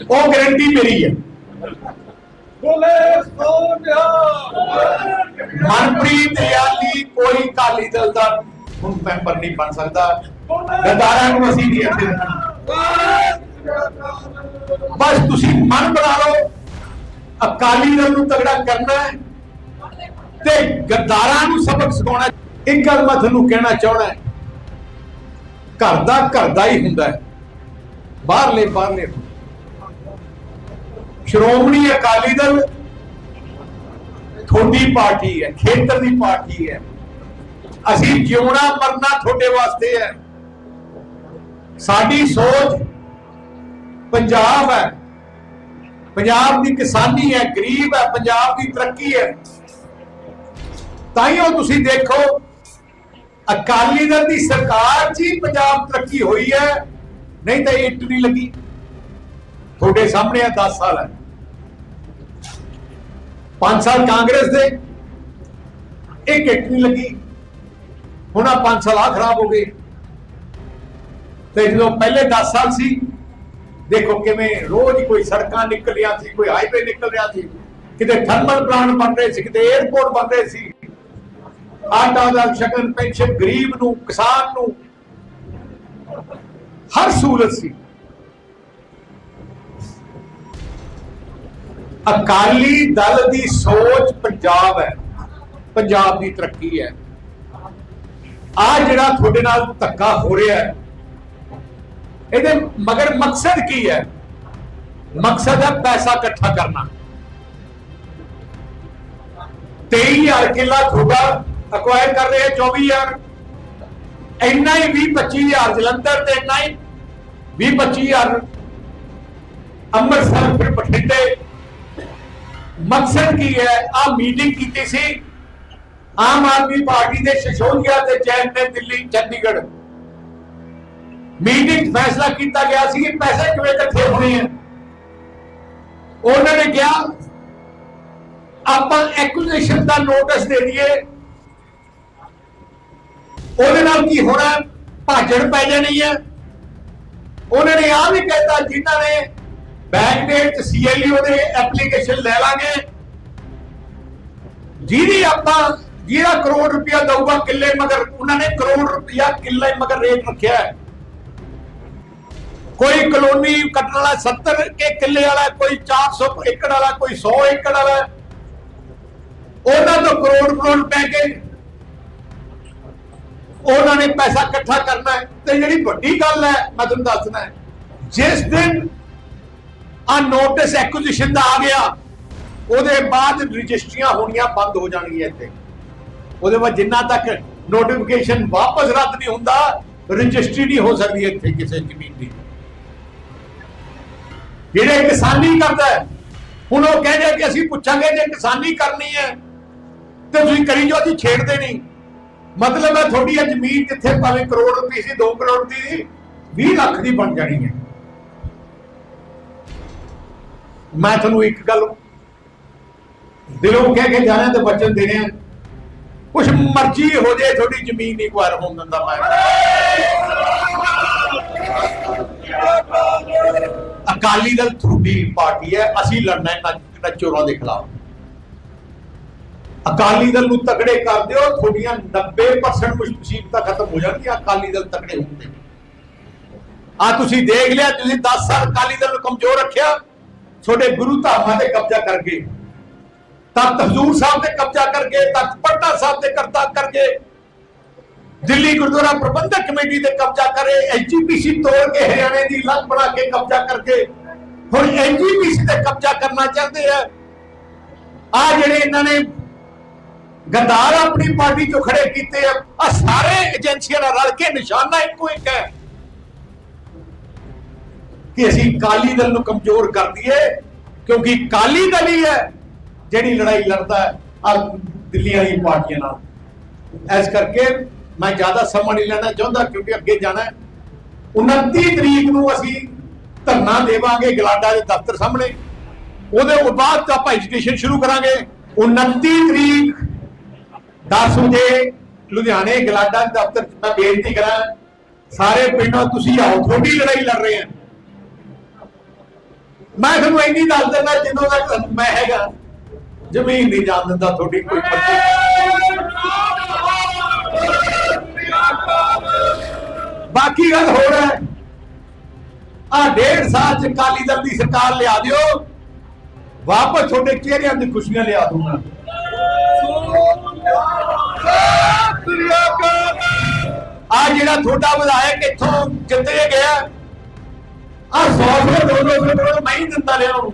ਉਹ ਗਾਰੰਟੀ ਮੇਰੀ ਹੈ। ਬੋਲੇ ਸੋਨਿਆ। ਮਨਪ੍ਰੀਤ ਯਾਲੀ ਕੋਈ ਕਾਲੀ ਦਲ ਦਾ ਹੁਣ ਮੈਂਬਰ ਨਹੀਂ ਬਣ ਸਕਦਾ। ਗਦਾਰਾਂ ਨੂੰ ਅਸੀਂ ਨਹੀਂ ਅੱਗੇ ਬਸ ਤੁਸੀਂ ਮਨ ਬਣਾ ਲਓ। ਅਕਾਲੀ ਦਲ ਨੂੰ ਤਗੜਾ ਕਰਨਾ ਹੈ ਤੇ ਗਦਾਰਾਂ ਨੂੰ ਸਬਕ ਸਿਖਾਉਣਾ। ਇੱਕ ਗੱਲ ਮੈਂ ਤੁਹਾਨੂੰ ਕਹਿਣਾ ਚਾਹਣਾ ਹੈ। ਘਰ ਦਾ ਘਰ ਦਾ ਹੀ ਹੁੰਦਾ ਹੈ। ਬਾਹਰਲੇ ਬਾਹਰਲੇ ਸ਼੍ਰੋਮਣੀ ਅਕਾਲੀ ਦਲ ਤੁਹਾਡੀ ਪਾਰਟੀ ਹੈ, ਖੇਤਰ ਦੀ ਪਾਰਟੀ ਹੈ। ਅਸੀਂ ਜਿਉਣਾ ਮਰਨਾ ਤੁਹਾਡੇ ਵਾਸਤੇ ਹੈ। ਸਾਡੀ ਸੋਚ ਪੰਜਾਬ ਹੈ। ਪੰਜਾਬ ਦੀ ਕਿਸਾਨੀ ਹੈ, ਗਰੀਬ ਹੈ, ਪੰਜਾਬ ਦੀ ਤਰੱਕੀ ਹੈ। ਤਾਂ ਉਹ ਤੁਸੀਂ ਦੇਖੋ, ਅਕਾਲੀ ਦਲ ਦੀ ਸਰਕਾਰ 'ਚ ਹੀ ਪੰਜਾਬ ਤਰੱਕੀ ਹੋਈ ਹੈ। ਨਹੀਂ ਤਾਂ ਇੱਟ ਨਹੀਂ ਲੱਗੀ। ਤੁਹਾਡੇ ਸਾਹਮਣੇ ਆ 10 ਸਾਲ ਹੈ। 5 ਸਾਲ ਕਾਂਗਰਸ ਦੇ, ਇੱਕ ਇੱਟ ਨਹੀਂ ਲੱਗੀ। ਹੁਣ ਆ 5 ਸਾਲ ਆ ਖਰਾਬ ਹੋ ਗਏ। ਤੇ ਜਦੋਂ ਪਹਿਲੇ 10 ਸਾਲ ਸੀ, ਦੇਖੋ ਕਿਵੇਂ ਰੋਜ਼ ਕੋਈ ਸੜਕਾਂ ਨਿਕਲ ਰਿਹਾ ਸੀ, ਕੋਈ ਹਾਈਵੇ ਨਿਕਲ ਰਿਹਾ ਸੀ। ਕਿਤੇ ਥਰਮਲ ਪਲਾਂਟ ਬਣ ਰਹੇ ਸੀ, ਕਿਤੇ 에어ਪੋਰਟ ਬਣ ਰਹੇ ਸੀ। ਆਟਾ ਦਾ ਸ਼ਗਨ, ਪੈਨਸ਼ਨ, ਗਰੀਬ ਨੂੰ, ਕਿਸਾਨ ਨੂੰ। ਹਰ ਸਹੂਲਤ ਸੀ। ਅਕਾਲੀ ਦਲ ਦੀ ਸੋਚ ਪੰਜਾਬ ਹੈ। ਪੰਜਾਬ ਦੀ ਤਰੱਕੀ ਹੈ। ਆ ਜਿਹੜਾ ਤੁਹਾਡੇ ਨਾਲ ਧੱਕਾ ਹੋ ਰਿਹਾ ਹੈ, ਇਹਦੇ ਮਗਰ ਮਕਸਦ ਕੀ ਹੈ? ਮਕਸਦ ਹੈ ਪੈਸਾ ਇਕੱਠਾ ਕਰਨਾ। 23000 ਕਿੱਲਾ ਤੁਹਾਡਾ ਅਕਵਾਇਰ ਕਰ ਰਹੇ 24000 ਇੰਨਾ ਹੀ 20 25000 ਜਲੰਧਰ ਤੇ ਇੰਨਾ ਹੀ 20 25000 ਅੰਮ੍ਰਿਤਸਰ, ਫਿਰ ਬਠਿੰਡੇ। ਮਕਸਦ ਕੀ ਹੈ? ਆ ਮੀਟਿੰਗ ਕੀਤੀ ਸੀ ਆਮ ਆਦਮੀ ਪਾਰਟੀ ਦੇ ਸ਼ਸ਼ੋਦੀਆ ਤੇ ਜੈਨ ਨੇ ਦਿੱਲੀ, ਚੰਡੀਗੜ੍ਹ। ਮੀਟਿੰਗ ਫੈਸਲਾ ਕੀਤਾ ਗਿਆ ਸੀ ਕਿ ਪੈਸੇ ਕਿਵੇਂ ਇਕੱਠੇ ਹੋਣੇ ਆ? ਉਹਨਾਂ ਨੇ ਕਿਹਾ, ਆਪਾਂ ਐਕੁਜੀਸ਼ਨ ਦਾ ਨੋਟਿਸ ਦੇ ਦਈਏ। ਉਹਦੇ ਨਾਲ ਕੀ ਹੋਣਾ? ਭਾਜੜ ਪੈ ਜਾਣੀ ਹੈ ਉਹਨਾਂ ਨੇ ਆ ਵੀ ਕਹਿਤਾ, ਜਿਨ੍ਹਾਂ ਨੇ ਬੈਂਕ ਡੇਟ ਚ ਸੀਐਲਯੂ ਦੇ ਐਪਲੀਕੇਸ਼ਨ ਲੈ ਲਾਂਗੇ। ਜਿਹਦੀ ਆਪਾਂ ਜਿਹੜਾ ਕਰੋੜ ਰੁਪਇਆ ਦਊਗਾ ਕਿੱਲੇ ਮਗਰ, ਉਹਨਾਂ ਨੇ ਕਰੋੜ ਰੁਪਇਆ ਕਿੱਲੇ ਮਗਰ ਰੇਟ ਰੱਖਿਆ ਹੈ। ਕੋਈ ਕਲੋਨੀ ਕੱਟਣ ਵਾਲਾ 70 ਕੇ ਕਿੱਲੇ ਵਾਲਾ, ਕੋਈ 400 ਏਕੜ ਵਾਲਾ, ਕੋਈ 100 ਏਕੜ ਵਾਲਾ ਉਹਨਾਂ ਤੋਂ ਕਰੋੜ ਕਰੋੜ ਪੈ ਕੇ ਉਹਨਾਂ ਨੇ ਪੈਸਾ ਇਕੱਠਾ ਕਰਨਾ ਹੈ। ਤੇ ਜਿਹੜੀ ਵੱਡੀ ਗੱਲ ਹੈ, ਮੈਂ ਤੁਹਾਨੂੰ ਦੱਸਣਾ ਹੈ ਜਿਸ ਦਿਨ ਆ ਨੋਟਿਸ ਐਕੁਜੀਸ਼ਨ ਦਾ ਆ ਗਿਆ। ਉਹਦੇ ਬਾਅਦ ਰਜਿਸਟਰੀਆਂ ਹੋਣੀਆਂ ਬੰਦ ਹੋ ਜਾਣਗੀਆਂ ਇੱਥੇ। ਉਹਦੇ ਬਾਅਦ ਜਿੰਨਾ ਤੱਕ ਨੋਟੀਫਿਕੇਸ਼ਨ ਵਾਪਸ ਰੱਦ ਨਹੀਂ ਹੁੰਦਾ, ਰਜਿਸਟਰੀ ਨਹੀਂ ਹੋ ਸਕਦੀ ਇੱਥੇ ਕਿਸੇ ਜ਼ਮੀਨ ਦੀ। ਜਿਹੜੇ ਕਿਸਾਨੀ ਕਰਦਾ ਹੁਣ ਉਹ ਕਹਿੰਦੇ ਕਿ ਅਸੀਂ ਪੁੱਛਾਂਗੇ ਜੇ ਕਿਸਾਨੀ ਕਰਨੀ ਹੈ, ਤੇ ਤੁਸੀਂ ਕਰੀ ਜੋ ਅਸੀਂ ਛੇੜਦੇ ਨਹੀਂ। ਮਤਲਬ ਹੈ ਤੁਹਾਡੀ ਜ਼ਮੀਨ ਜਿੱਥੇ ਭਾਵੇਂ ਕਰੋੜ ਰੁਪਏ ਸੀ 2 ਕਰੋੜ ਦੀ ਸੀ 20 ਲੱਖ ਦੀ ਬਣ ਜਾਣੀ ਹੈ। ਮੈਂ ਤੁਹਾਨੂੰ ਇੱਕ ਗੱਲ ਦਿਲੋਂ ਕਹਿ ਕੇ ਜਾਣਾ ਤੇ ਵਚਨ ਦੇਣੇ ਆ ਕੁਛ ਮਰਜ਼ੀ ਹੋ ਜੇ ਤੁਹਾਡੀ ਜ਼ਮੀਨ ਨਹੀਂ ਕੁਆਰ ਹੋਣ ਦਿੰਦਾ ਮੈਂ। ਅਕਾਲੀ ਦਲ ਤੁਹਾਡੀ ਪਾਰਟੀ ਹੈ, ਅਸੀਂ ਲੜਨਾ ਹੈ ਨਾ ਚੋਰਾਂ ਦੇ ਖਿਲਾਫ। ਅਕਾਲੀ ਦਲ ਨੂੰ ਤਕੜੇ ਕਰ ਦਿਓ, ਤੁਹਾਡੀਆਂ 90% ਮੁਸੀਬਤਾਂ ਖਤਮ ਹੋ ਜਾਣਗੀਆਂ, ਅਕਾਲੀ ਦਲ ਤਕੜੇ ਹੁੰਦੇ ਆ ਤੁਸੀਂ ਦੇਖ ਲਿਆ, ਤੁਸੀਂ 10 ਸਾਲ ਅਕਾਲੀ ਦਲ ਨੂੰ ਕਮਜ਼ੋਰ ਰੱਖਿਆ। ਤੁਹਾਡੇ ਗੁਰੂ ਧਾਮਾਂ ਤੇ ਕਬਜ਼ਾ ਕਰ ਗਏ ਤਖਤ ਹਜ਼ੂਰ ਸਾਹਿਬ ਤੇ ਕਬਜ਼ਾ ਕਰ ਗਏ ਤਖਤ ਪਟਨਾ ਸਾਹਿਬ ਤੇ ਕਰਤਾ ਕਰ ਗਏ ਦਿੱਲੀ ਗੁਰਦੁਆਰਾ ਪ੍ਰਬੰਧਕ ਕਮੇਟੀ ਤੇ ਕਬਜ਼ਾ ਕਰੇ ਐਜੀਪੀਸੀ ਤੋੜ ਕੇ ਹਰਿਆਣੇ ਦੀ ਲੱਗ ਬਣਾ ਕੇ ਕਬਜ਼ਾ ਕਰਕੇ, ਹੁਣ ਐਜੀਪੀਸੀ ਤੇ ਕਬਜ਼ਾ ਕਰਨਾ ਚਾਹੁੰਦੇ ਆ। ਆ ਜਿਹੜੇ ਇਹਨਾਂ ਨੇ ਗੰਦਾਰ ਆਪਣੀ ਪਾਰਟੀ ਚੋਂ ਖੜੇ ਕੀਤੇ ਆ ਆ ਸਾਰੇ ਏਜੰਸੀਆਂ ਨਾਲ ਰਲ ਕੇ ਨਿਸ਼ਾਨਾ ਇੱਕੋ ਇੱਕ ਹੈ। ਕਿ ਅਸੀਂ ਕਾਲੀ ਦਲ ਨੂੰ ਕਮਜ਼ੋਰ ਕਰ ਦਈਏ, ਕਿਉਂਕਿ ਕਾਲੀ ਦਲ ਹੀ ਹੈ ਜਿਹੜੀ ਲੜਾਈ ਲੜਦਾ ਹੈ ਆ ਦਿੱਲੀ ਵਾਲੀ ਪਾਰਟੀਆਂ ਨਾਲ। ਇਸ ਕਰਕੇ ਮੈਂ ਜ਼ਿਆਦਾ ਸਮਾਂ ਨਹੀਂ ਲੈਣਾ ਚਾਹੁੰਦਾ, ਕਿਉਂਕਿ ਅੱਗੇ ਜਾਣਾ ਹੈ। 29 ਤਰੀਕ ਨੂੰ ਅਸੀਂ ਧਰਨਾ ਦੇਵਾਂਗੇ ਗਲਾਡਾ ਦੇ ਦਫ਼ਤਰ ਸਾਹਮਣੇ। ਉਹਦੇ ਤੋਂ ਬਾਅਦ ਆਪਾਂ ਐਜੂਕੇਸ਼ਨ ਸ਼ੁਰੂ ਕਰਾਂਗੇ। 29 ਤਰੀਕ 10 ਵਜੇ ਲੁਧਿਆਣੇ ਗਲਾਡਾ ਦੇ ਦਫ਼ਤਰ 'ਚ ਮੈਂ ਬੇਨਤੀ ਕਰਾਂ, ਸਾਰੇ ਪਿੰਡੋਂ, ਤੁਸੀਂ ਆਓ, ਤੁਹਾਡੀ ਲੜਾਈ ਲੜ ਰਹੇ ਹਾਂ। ਮੈਂ ਤੁਹਾਨੂੰ ਇੰਨੀ ਦੱਸ ਦਿੰਦਾ ਜਦੋਂ ਤੱਕ ਮੈਂ ਹੈਗਾ ਜ਼ਮੀਨ ਨਹੀਂ ਜਾਣ ਦਿੰਦਾ ਤੁਹਾਡੀ ਕੋਈ ਬਾਕੀ ਗੱਲ ਹੋਰ ਹੈ ਆ ਡੇਢ ਸਾਲ ਚ ਕਾਲੀ ਦਲ ਦੀ ਸਰਕਾਰ ਲਿਆ ਦਿਓ ਵਾਪਸ ਤੁਹਾਡੇ ਚਿਹਰਿਆਂ ਦੀ ਖੁਸ਼ੀਆਂ ਲਿਆ ਦੂੰਗਾ ਆ ਜਿਹੜਾ ਤੁਹਾਡਾ ਵਿਧਾਇਕ ਇੱਥੋਂ ਜਿੱਤੇ ਗਿਆ ਆ 100 ਰੁਪਏ ਦੋ ਦੋ ਸੌ ਮੈਂ ਹੀ ਦਿੰਦਾ ਰਿਹਾ ਉਹਨੂੰ।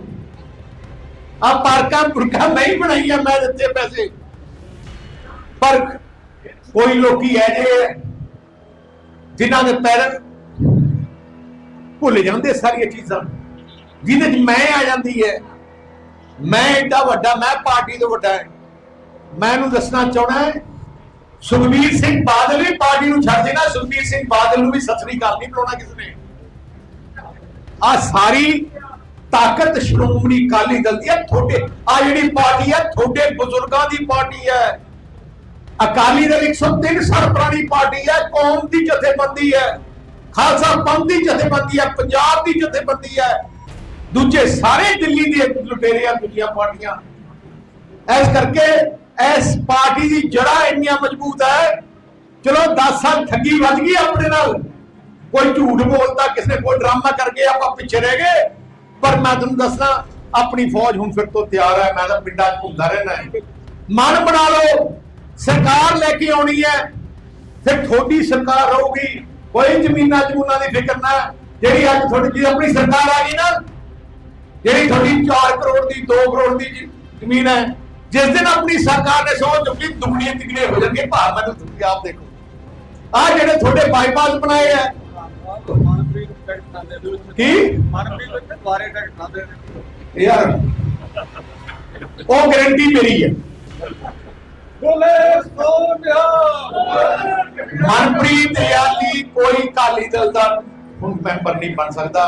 ਆ ਪਾਰਕਾਂ ਪੁਰਕਾਂ ਮੈਂ ਹੀ ਬਣਾਈਆਂ, ਮੈਂ ਦਿੱਤੇ ਪੈਸੇ। ਪਰ ਕੋਈ ਲੋਕੀ ਐ ਜੇ ਜਿਨ੍ਹਾਂ ਦੇ ਪੈਰ ਭੁੱਲ ਜਾਂਦੇ ਸਾਰੀਆਂ ਚੀਜ਼ਾਂ। ਜਿਹਦੇ ਚ ਮੈਂ ਆ ਜਾਂਦੀ ਹੈ। ਮੈਂ ਏਡਾ ਵੱਡਾ, ਮੈਂ ਪਾਰਟੀ ਤੋਂ ਵੱਡਾ ਹੈ। ਮੈਂ ਇਹਨੂੰ ਦੱਸਣਾ ਚਾਹਣਾ ਹੈ, ਸੁਖਬੀਰ ਸਿੰਘ ਬਾਦਲ ਵੀ ਪਾਰਟੀ ਨੂੰ ਛੱਡ ਦੇਣਾ, ਸੁਖਬੀਰ ਸਿੰਘ ਬਾਦਲ ਨੂੰ ਵੀ ਸਤਿ ਸ੍ਰੀ ਅਕਾਲ ਨਹੀਂ ਬੁਲਾਉਣਾ ਕਿਸ ਨੇ। ਆ ਸਾਰੀ ਤਾਕਤ ਸ਼੍ਰੋਮਣੀ ਅਕਾਲੀ ਦਲ ਦੀ ਹੈ ਤੁਹਾਡੇ, ਆ ਜਿਹੜੀ ਪਾਰਟੀ ਹੈ ਤੁਹਾਡੇ ਬਜ਼ੁਰਗਾਂ ਦੀ ਪਾਰਟੀ ਹੈ ਅਕਾਲੀ ਦਲ 103 ਸਾਲ ਪੁਰਾਣੀ ਪਾਰਟੀ ਹੈ ਕੌਮ ਦੀ ਜਥੇਬੰਦੀ ਹੈ ਖਾਲਸਾ ਪੰਥ ਦੀ ਜਥੇਬੰਦੀ ਹੈ ਪੰਜਾਬ ਦੀ ਜਥੇਬੰਦੀ ਹੈ ਦੂਜੇ ਸਾਰੇ ਦਿੱਲੀ ਦੇ ਲੁਟੇਰੇ ਆ ਦੂਜੀਆਂ ਪਾਰਟੀਆਂ। ਇਸ ਕਰਕੇ ਇਸ ਪਾਰਟੀ ਦੀ ਜੜਾ ਇੰਨੀਆਂ ਮਜ਼ਬੂਤ ਹੈ ਚਲੋ 10 ਸਾਲ ਠੱਗੀ ਵੱਜ ਗਈ ਆਪਣੇ ਨਾਲ। ਕੋਈ ਝੂਠ ਬੋਲਦਾ, ਕਿਸੇ ਨੇ ਕੋਈ ਡਰਾਮਾ ਕਰਕੇ ਆਪਾਂ ਪਿੱਛੇ ਰਹਿ ਗਏ। ਪਰ ਮੈਂ ਤੁਹਾਨੂੰ ਦੱਸਣਾ ਆਪਣੀ ਫੌਜ ਹੁਣ ਫਿਰ ਤੋਂ ਤਿਆਰ ਹੈ, ਮੈਂ ਤਾਂ ਪਿੰਡਾਂ 'ਚ ਘੁੰਮਦਾ ਰਹਿਣਾ ਹੈ। ਮਨ ਬਣਾ ਲਓ, ਸਰਕਾਰ ਲੈ ਕੇ ਆਉਣੀ ਹੈ, ਫਿਰ ਤੁਹਾਡੀ ਸਰਕਾਰ ਰਹੂਗੀ। ਕੋਈ ਜ਼ਮੀਨਾਂ ਜਮੂਨਾਂ ਦੀ ਫਿਕਰ ਨਾ, ਜਿਹੜੀ ਅੱਜ ਤੁਹਾਡੀ ਜੀ ਆਪਣੀ ਸਰਕਾਰ ਆ ਗਈ ਨਾ, ਜਿਹੜੀ ਤੁਹਾਡੀ 4 ਕਰੋੜ ਦੀ 2 ਕਰੋੜ ਦੀ ਜ਼ਮੀਨ ਹੈ, ਜਿਸ ਦਿਨ ਆਪਣੀ ਸਰਕਾਰ ਨੇ ਸੋਚ ਚੁੱਕੀ, ਦੁਗਣੀਆਂ ਤਿਗੜੇ ਹੋ ਜਾਣਗੇ ਭਾਰ ਮੈਨੂੰ ਤੁਸੀਂ ਆਪ ਦੇਖੋ। ਆ ਜਿਹੜੇ ਤੁਹਾਡੇ ਬਾਈਪਾਸ ਬਣਾਏ ਆ ਮਨਪ੍ਰੀਤ ਟੈਕਟ ਖਾਂਦੇ ਦੇ ਵਿੱਚ ਕੀ? ਮਨਪ੍ਰੀਤ ਦੁਆਰੇ ਟੈਕਟ ਨੇ ਯਾਰ ਉਹ ਗਾਰੰਟੀ ਮੇਰੀ ਹੈ। ਬੋਲੇ ਸੋਨਿਆ। ਮਨਪ੍ਰੀਤ ਯਾਲੀ ਕੋਈ ਕਾਲੀ ਦਲ ਦਾ ਹੁਣ ਮੈਂਬਰ ਨਹੀਂ ਬਣ ਸਕਦਾ।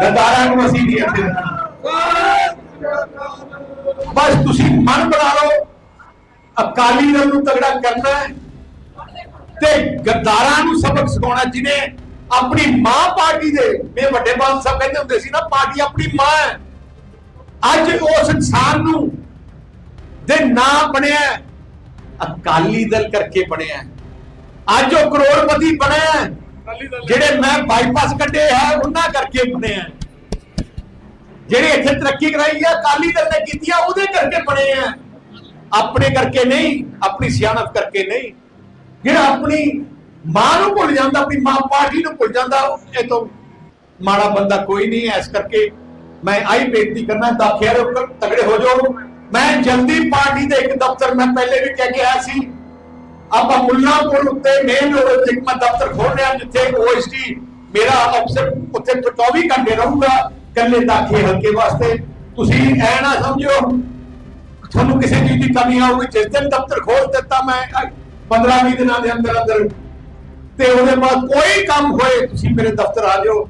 ਗਦਾਰਾਂ ਨੂੰ ਅਸੀਂ ਨਹੀਂ ਅੱਗੇ ਬਸ ਤੁਸੀਂ ਮਨ ਬਣਾ ਲਓ ਅਕਾਲੀ ਦਲ ਨੂੰ ਤਗੜਾ ਕਰਨਾ ਹੈ ਤੇ ਗੱਦਾਰਾਂ ਨੂੰ ਸਬਕ ਸਿਖਾਉਣਾ ਜਿਹਨੇ ਆਪਣੀ ਮਾਂ ਪਾਰਟੀ ਦੇ ਮੇਰੇ ਵੱਡੇ ਬਾਲ ਸਾਹਿਬ ਕਹਿੰਦੇ ਹੁੰਦੇ ਸੀ ਨਾ ਪਾਰਟੀ ਆਪਣੀ ਮਾਂ ਹੈ ਅੱਜ ਉਸ ਇਨਸਾਨ ਨੂੰ ਦੇ ਨਾਂ ਬਣਿਆ ਹੈ, ਅਕਾਲੀ ਦਲ ਕਰਕੇ ਬਣਿਆ ਹੈ। ਅੱਜ ਉਹ ਕਰੋੜਪਤੀ ਬਣਿਆ ਹੈ। ਜਿਹੜੇ ਮੈਂ ਬਾਈਪਾਸ ਕੱਢੇ ਹੈ ਉਹਨਾਂ ਕਰਕੇ ਬਣਿਆ ਹੈ। ਜਿਹੜੇ ਇੱਥੇ ਤਰੱਕੀ ਕਰਾਈ ਹੈ ਅਕਾਲੀ ਦਲ ਨੇ ਕੀਤੀ ਆ ਉਹਦੇ ਕਰਕੇ ਬਣੇ ਆ ਆਪਣੇ ਕਰਕੇ ਨਹੀਂ ਆਪਣੀ ਸਿਆਣਪ ਕਰਕੇ ਨਹੀਂ ਜਿਹੜਾ ਆਪਣੀ ਮਾਂ ਨੂੰ ਭੁੱਲ ਜਾਂਦਾ ਆਪਣੀ ਮਾਂ ਪਾਰਟੀ ਨੂੰ ਭੁੱਲ ਜਾਂਦਾ, ਇਹ ਤੋਂ ਮਾੜਾ ਬੰਦਾ ਕੋਈ ਨਹੀਂ ਹੈ ਕਰਕੇ ਮੈਂ ਆਈ ਬੇਨਤੀ ਕਰਨਾ, ਦਾਖਿਆ ਰੋਕ ਤਗੜੇ ਹੋ ਜਾਓ। ਮੈਂ ਜਲਦੀ ਪਾਰਟੀ ਦੇ ਇੱਕ ਦਫ਼ਤਰ ਮੈਂ ਪਹਿਲੇ ਵੀ ਕਹਿ ਕੇ ਆਇਆ ਸੀ। ਆਪਾਂ ਮੁੱਲਾਂਪੁਰ ਉੱਤੇ ਮੇਨ ਰੋਡ ਉੱਤੇ ਇੱਕ ਮੈਂ ਦਫ਼ਤਰ ਖੋਲ ਰਿਹਾ ਜਿੱਥੇ ਓਐਸਟੀ ਮੇਰਾ ਅਫਸਰ ਉੱਥੇ 24 ਘੰਟੇ ਰਹੂਗਾ ਕੱਲੇ ਦਾਖੇ ਹਲਕੇ ਵਾਸਤੇ। ਤੁਸੀਂ ਐ ਨਾ ਸਮਝੋ ਤੁਹਾਨੂੰ ਕਿਸੇ ਚੀਜ਼ ਦੀ ਕਮੀ ਆਊਗੀ ਜਿਸ ਦਿਨ ਦਫ਼ਤਰ ਖੋਲ ਦਿੱਤਾ ਮੈਂ 15 20 ਦਿਨਾਂ ਦੇ ਅੰਦਰ ਅੰਦਰ ਤੇ ਉਹਦੇ ਬਾਅਦ ਕੋਈ ਕੰਮ ਹੋਏ ਤੁਸੀਂ ਮੇਰੇ ਦਫ਼ਤਰ ਆ ਜਾਓ।